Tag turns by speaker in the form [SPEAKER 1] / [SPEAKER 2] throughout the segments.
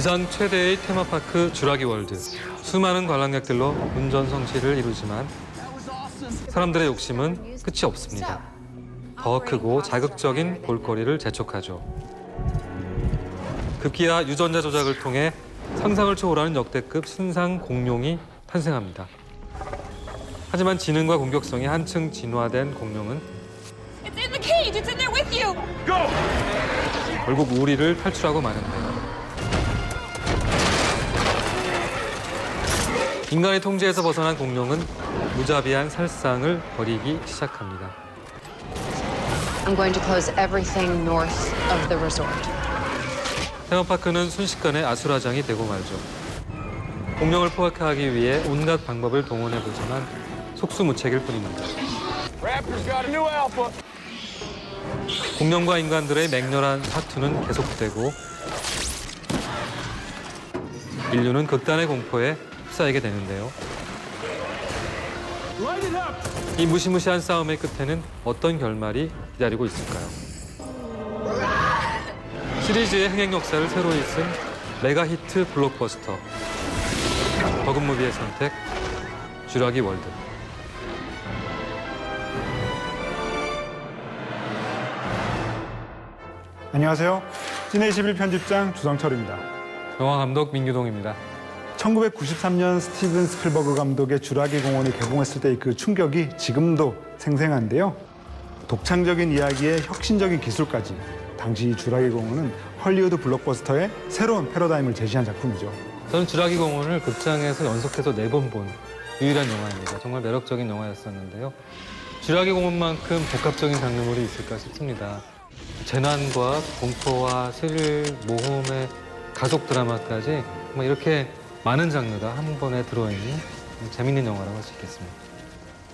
[SPEAKER 1] 지산 최대의 테마파크 주라기 월드. 수많은 관람객들로 운전 성취를 이루지만 사람들의 욕심은 끝이 없습니다. 더 크고 자극적인 볼거리를 재촉하죠. 급기야 유전자 조작을 통해 상상을 초월하는 역대급 신상 공룡이 탄생합니다. 하지만 지능과 공격성이 한층 진화된 공룡은
[SPEAKER 2] It's in the cage. It's in there with you.
[SPEAKER 1] 결국 우리를 탈출하고 마는데요. 인간의 통제에서 벗어난 공룡은 무자비한 살상을 벌이기 시작합니다.
[SPEAKER 3] I'm going to close everything north of the resort.
[SPEAKER 1] 테마파크는 순식간에 아수라장이 되고 말죠. 공룡을 포획하기 위해 온갖 방법을 동원해보지만 속수무책일 뿐입니다. 공룡과 인간들의 맹렬한 사투는 계속되고 인류는 극단의 공포에 휩싸이게 되는데요. 이 무시무시한 싸움의 끝에는 어떤 결말이 기다리고 있을까요? 시리즈의 흥행 역사를 새로이 쓴 메가 히트 블록버스터 버금무비의 선택 쥐라기 월드
[SPEAKER 4] 안녕하세요. 찐21 편집장 주성철입니다.
[SPEAKER 1] 영화 감독 민규동입니다.
[SPEAKER 4] 1993년 스티븐 스필버그 감독의 주라기 공원이 개봉했을 때의 그 충격이 지금도 생생한데요. 독창적인 이야기에 혁신적인 기술까지 당시 이 주라기 공원은 헐리우드 블록버스터의 새로운 패러다임을 제시한 작품이죠.
[SPEAKER 1] 저는 주라기 공원을 극장에서 연속해서 네 번 본 유일한 영화입니다. 정말 매력적인 영화였었는데요. 주라기 공원만큼 복합적인 장르물이 있을까 싶습니다. 재난과 공포와 스릴, 모험의 가족 드라마까지 이렇게 많은 장르가 한 번에 들어있는 재밌는 영화라고 할 수 있겠습니다.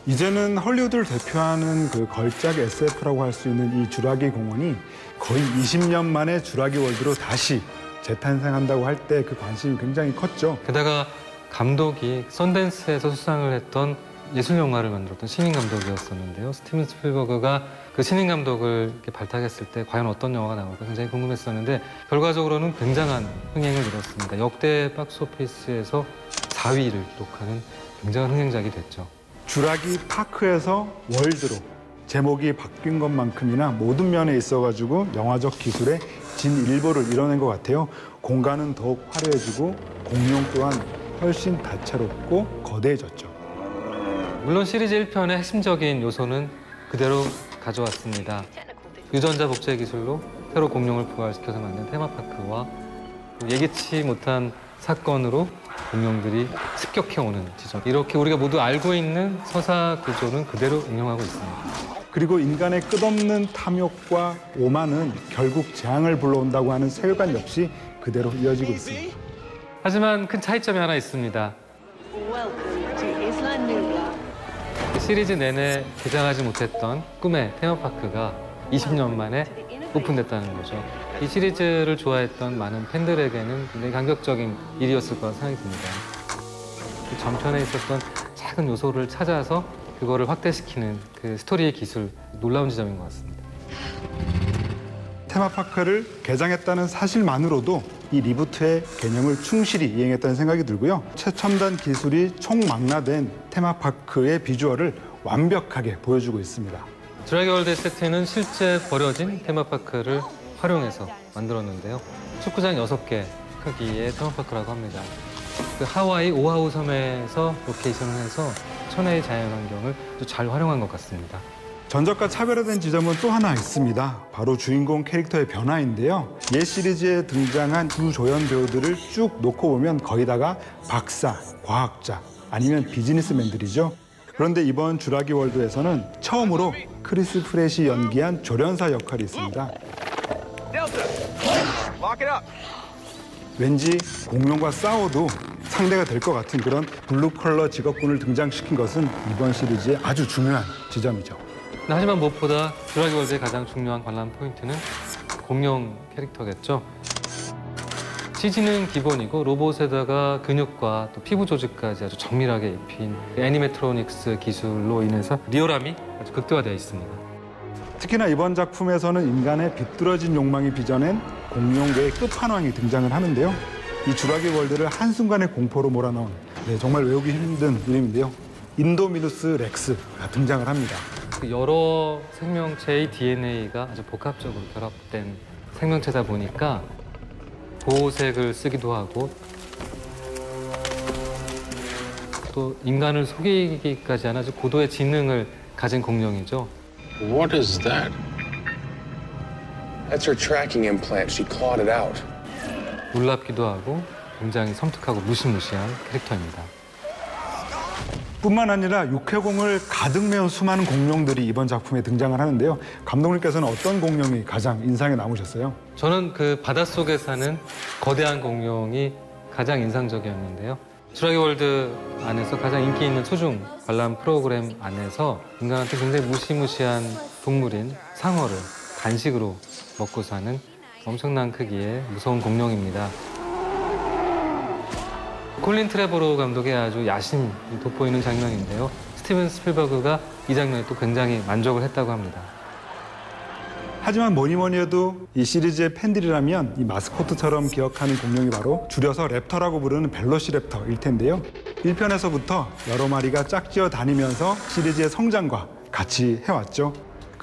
[SPEAKER 4] 이제는 헐리우드를 대표하는 그 걸작 SF라고 할 수 있는 이 주라기 공원이 거의 20년 만에 주라기 월드로 다시 재탄생한다고 할 때 그 관심이 굉장히 컸죠.
[SPEAKER 1] 게다가 감독이 썬댄스에서 수상을 했던 예술 영화를 만들었던 신인 감독이었었는데요. 스티븐 스필버그가 그 신인 감독을 발탁했을 때 과연 어떤 영화가 나올까 굉장히 궁금했었는데 결과적으로는 굉장한 흥행을 이뤘습니다. 역대 박스오피스에서 4위를 기록하는 굉장한 흥행작이 됐죠.
[SPEAKER 4] 주라기 파크에서 월드로 제목이 바뀐 것만큼이나 모든 면에 있어가지고 영화적 기술의 진일보를 이뤄낸 것 같아요. 공간은 더욱 화려해지고 공룡 또한 훨씬 다채롭고 거대해졌죠.
[SPEAKER 1] 물론 시리즈 1편의 핵심적인 요소는 그대로 가져왔습니다. 유전자 복제 기술로 새로 공룡을 부활시켜서 만든 테마파크와 예기치 못한 사건으로 공룡들이 습격해오는 지점. 이렇게 우리가 모두 알고 있는 서사 구조는 그대로 응용하고 있습니다.
[SPEAKER 4] 그리고 인간의 끝없는 탐욕과 오만은 결국 재앙을 불러온다고 하는 세계관 역시 그대로 이어지고 있습니다.
[SPEAKER 1] 하지만 큰 차이점이 하나 있습니다. 시리즈 내내 개장하지 못했던 꿈의 테마파크가 20년 만에 오픈됐다는 거죠. 이 시리즈를 좋아했던 많은 팬들에게는 굉장히 감격적인 일이었을 거라 생각이 듭니다. 그 전편에 있었던 작은 요소를 찾아서 그거를 확대시키는 그 스토리의 기술 놀라운 지점인 것 같습니다.
[SPEAKER 4] 테마파크를 개장했다는 사실만으로도 이 리부트의 개념을 충실히 이행했다는 생각이 들고요. 최첨단 기술이 총망라된 테마파크의 비주얼을 완벽하게 보여주고 있습니다.
[SPEAKER 1] 드라기 월드 세트는 실제 버려진 테마파크를 활용해서 만들었는데요. 축구장 6개 크기의 테마파크라고 합니다. 그 하와이 오아후 섬에서 로케이션을 해서 천혜의 자연환경을 잘 활용한 것 같습니다.
[SPEAKER 4] 전작과 차별화된 지점은 또 하나 있습니다. 바로 주인공 캐릭터의 변화인데요. 옛 시리즈에 등장한 두 조연 배우들을 쭉 놓고 보면 거의 다가 박사, 과학자 아니면 비즈니스맨들이죠. 그런데 이번 주라기 월드에서는 처음으로 크리스 프렛이 연기한 조련사 역할이 있습니다. 왠지 공룡과 싸워도 상대가 될 것 같은 그런 블루 컬러 직업군을 등장시킨 것은 이번 시리즈의 아주 중요한 지점이죠.
[SPEAKER 1] 하지만 무엇보다 드라기 월드의 가장 중요한 관람 포인트는 공룡 캐릭터겠죠. CG는 기본이고 로봇에다가 근육과 또 피부 조직까지 아주 정밀하게 입힌 애니메트로닉스 기술로 인해서 리얼함이 아주 극대화되어 있습니다.
[SPEAKER 4] 특히나 이번 작품에서는 인간의 비뚤어진 욕망이 빚어낸 공룡계의 끝판왕이 등장을 하는데요. 이 주라기 월드를 한순간에 공포로 몰아넣은 네, 정말 외우기 힘든 이름인데요. 인도미누스 렉스가 등장을 합니다.
[SPEAKER 1] 그 여러 생명체의 DNA가 아주 복합적으로 결합된 생명체다 보니까 보호색을 쓰기도 하고 또 인간을 속이기까지 하는 아주 고도의 지능을 가진 공룡이죠.
[SPEAKER 5] What is that?
[SPEAKER 6] That's her tracking implant. She clawed it out.
[SPEAKER 1] 놀랍기도 하고 굉장히 섬뜩하고 무시무시한 캐릭터입니다.
[SPEAKER 4] 뿐만 아니라 육해공을 가득 메운 수많은 공룡들이 이번 작품에 등장을 하는데요. 감독님께서는 어떤 공룡이 가장 인상에 남으셨어요?
[SPEAKER 1] 저는 그 바닷속에 사는 거대한 공룡이 가장 인상적이었는데요. 주라기 월드 안에서 가장 인기 있는 소중 관람 프로그램 안에서 인간한테 굉장히 무시무시한 동물인 상어를 간식으로 먹고 사는 엄청난 크기의 무서운 공룡입니다. 콜린 트레보로 감독의 아주 야심이 돋보이는 장면인데요. 스티븐 스필버그가 이 장면에 또 굉장히 만족을 했다고 합니다.
[SPEAKER 4] 하지만 뭐니 뭐니 해도 이 시리즈의 팬들이라면 이 마스코트처럼 기억하는 공룡이 바로 줄여서 랩터라고 부르는 벨로시랩터일 텐데요. 1편에서부터 여러 마리가 짝지어 다니면서 시리즈의 성장과 같이 해왔죠.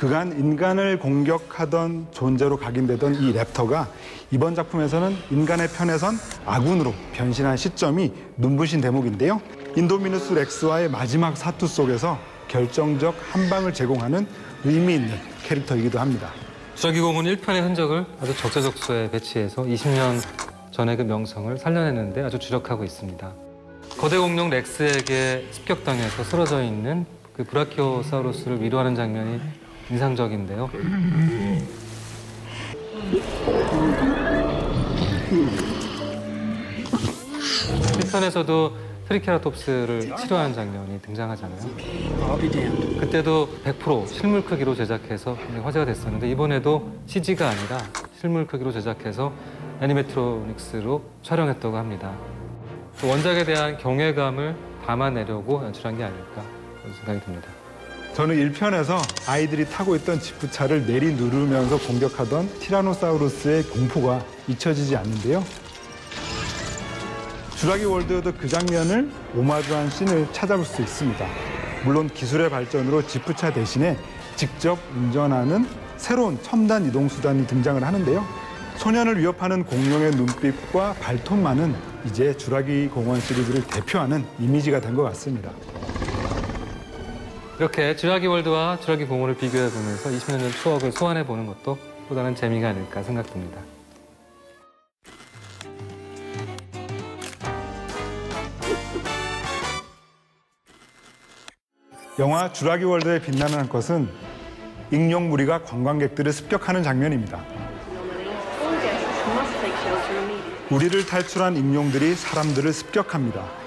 [SPEAKER 4] 그간 인간을 공격하던 존재로 각인되던 이 랩터가 이번 작품에서는 인간의 편에선 아군으로 변신한 시점이 눈부신 대목인데요. 인도미누스 렉스와의 마지막 사투 속에서 결정적 한 방을 제공하는 의미 있는 캐릭터이기도 합니다.
[SPEAKER 1] 주라기공은 1편의 흔적을 아주 적재적소에 배치해서 20년 전의 그 명성을 살려내는데 아주 주력하고 있습니다. 거대 공룡 렉스에게 습격당해서 쓰러져 있는 그 브라키오사우루스를 위로하는 장면이 인상적인데요. 일편에서도 트리케라톱스를 치료하는 장면이 등장하잖아요. 그때도 100% 실물 크기로 제작해서 화제가 됐었는데 이번에도 CG가 아니라 실물 크기로 제작해서 애니메트로닉스로 촬영했다고 합니다. 또 원작에 대한 경외감을 담아내려고 연출한 게 아닐까 생각이 듭니다.
[SPEAKER 4] 저는 1편에서 아이들이 타고 있던 지프차를 내리 누르면서 공격하던 티라노사우루스의 공포가 잊혀지지 않는데요. 주라기 월드에도 그 장면을 오마주한 씬을 찾아볼 수 있습니다. 물론 기술의 발전으로 지프차 대신에 직접 운전하는 새로운 첨단 이동 수단이 등장을 하는데요. 소년을 위협하는 공룡의 눈빛과 발톱만은 이제 주라기 공원 시리즈를 대표하는 이미지가 된 것 같습니다.
[SPEAKER 1] 이렇게 주라기 월드와 주라기 공원을 비교해 보면서 20년 전 추억을 소환해 보는 것도 또 다른 재미가 아닐까 생각됩니다.
[SPEAKER 4] 영화 주라기 월드의 빛나는 한 것은 익룡 무리가 관광객들을 습격하는 장면입니다. 우리를 탈출한 익룡들이 사람들을 습격합니다.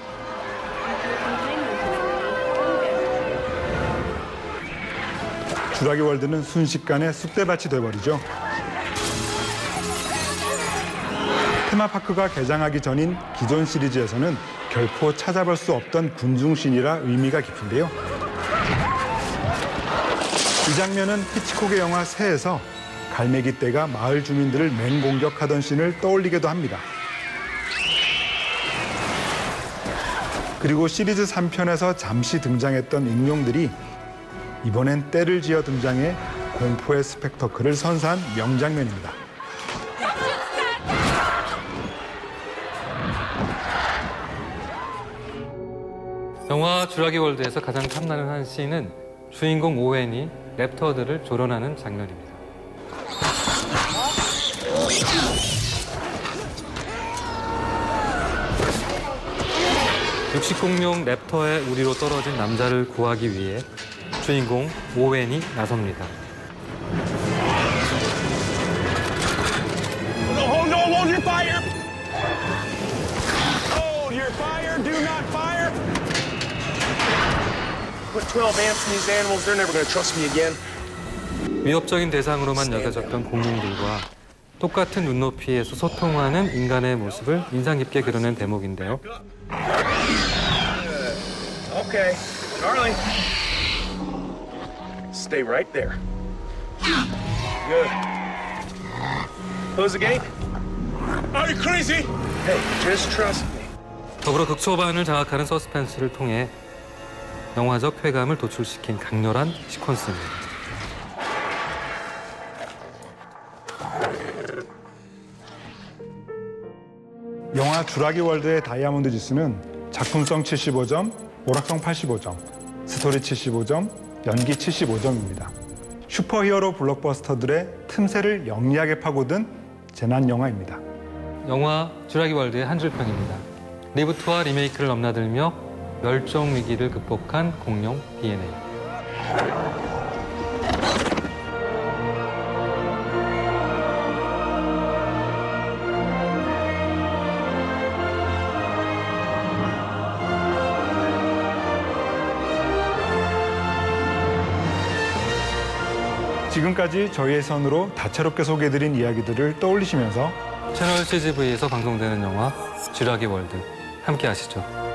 [SPEAKER 4] 주라기 월드는 순식간에 쑥대밭이 돼버리죠. 테마파크가 개장하기 전인 기존 시리즈에서는 결코 찾아볼 수 없던 군중신이라 의미가 깊은데요. 이 장면은 히치콕의 영화 새에서 갈매기 떼가 마을 주민들을 맹공격하던 씬을 떠올리기도 합니다. 그리고 시리즈 3편에서 잠시 등장했던 익룡들이 이번엔 때를 지어 등장해 공포의 스펙터클을 선사한 명장면입니다.
[SPEAKER 1] 영화 주라기 월드에서 가장 탐나는 한 씬은 주인공 오웬이 랩터들을 조련하는 장면입니다. 육식공룡 랩터의 우리로 떨어진 남자를 구하기 위해 주인공 오웬이 나섭니다.
[SPEAKER 7] Hold, hold, hold your fire! Hold your fire! Do not fire!
[SPEAKER 6] Put 12 amps in these animals, they're never gonna trust me again.
[SPEAKER 1] 위협적인 대상으로만 여겨졌던 공룡들과 똑같은 눈높이에서 소통하는 인간의 모습을 인상 깊게 그려낸 대목인데요.
[SPEAKER 6] Okay, Charlie. Stay right there. Good. Close the gate.
[SPEAKER 7] Are you crazy?
[SPEAKER 6] Hey, just trust me.
[SPEAKER 1] 더불어 극초반을 장악하는 서스펜스를 통해 영화적 쾌감을 도출시킨 강렬한 시퀀스입니다.
[SPEAKER 4] 영화 주라기 월드의 다이아몬드 지수는 작품성 75점, 오락성 85점, 스토리 75점, 연기 75점입니다. 슈퍼히어로 블록버스터들의 틈새를 영리하게 파고든 재난 영화입니다.
[SPEAKER 1] 영화 주라기 월드의 한 줄평입니다. 리부트와 리메이크를 넘나들며 멸종 위기를 극복한 공룡 DNA.
[SPEAKER 4] 지금까지 저희의 선으로 다채롭게 소개해드린 이야기들을 떠올리시면서
[SPEAKER 1] 채널 CGV에서 방송되는 영화 주라기 월드 함께 하시죠.